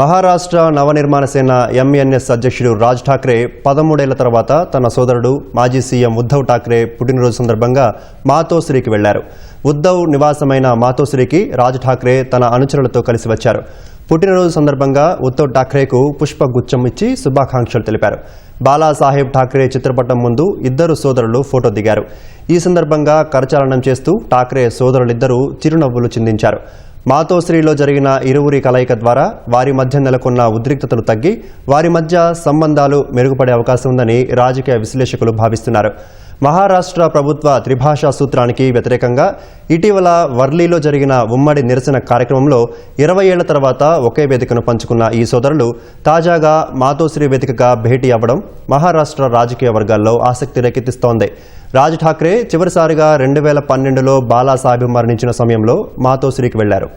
మహారాష్ట్ర నవనిర్మాణ సేన ఎంఎన్ఎస్ అధ్యక్షుడు రాజ్ ఠాక్రే పదమూడేళ్ళ తర్వాత తన సోదరుడు మాజీ సీఎం ఉద్ధవ్ ఠాక్రే పుట్టినరోజు సందర్భంగా మాతోశ్రీకి వెళ్ళారు. ఉద్ధవ్ నివాసమైన మాతోశ్రీకి రాజ్ ఠాక్రే తన అనుచరులతో కలిసి వచ్చారు. పుట్టినరోజు సందర్భంగా ఉద్ధవ్ ఠాక్రేకు పుష్పగుచ్చం ఇచ్చి శుభాకాంక్షలు తెలిపారు. బాలాసాహెబ్ ఠాక్రే చిత్రపటం ముందు ఇద్దరు సోదరులు ఫోటో దిగారు. ఈ సందర్భంగా కరచాలనం చేస్తూ ఠాక్రే సోదరులిద్దరూ చిరునవ్వులు చిందించారు. మాతోశ్రీలో జరిగిన ఇరువురి కలయిక ద్వారా వారి మధ్య నెలకొన్న ఉద్రిక్తతలు తగ్గి వారి మధ్య సంబంధాలు మెరుగుపడే అవకాశం ఉందని రాజకీయ విశ్లేషకులు భావిస్తున్నారు. మహారాష్ట్ర ప్రభుత్వ త్రిభాషా సూత్రానికి వ్యతిరేకంగా ఇటీవల వర్లీలో జరిగిన ఉమ్మడి నిరసన కార్యక్రమంలో ఇరవై ఏళ్ళ తర్వాత ఒకే వేదికను పంచుకున్న ఈ సోదరులు తాజాగా మాతోశ్రీ వేదికగా భేటీ అవ్వడం మహారాష్ట్ర రాజకీయ వర్గాల్లో ఆసక్తి రేకెత్తిస్తోంది. రాజ్ ఠాక్రే చివరిసారిగా రెండు వేల పన్నెండులో బాలాసాహెబ్ మరణించిన సమయంలో మాతోశ్రీకి వెళ్ళారు.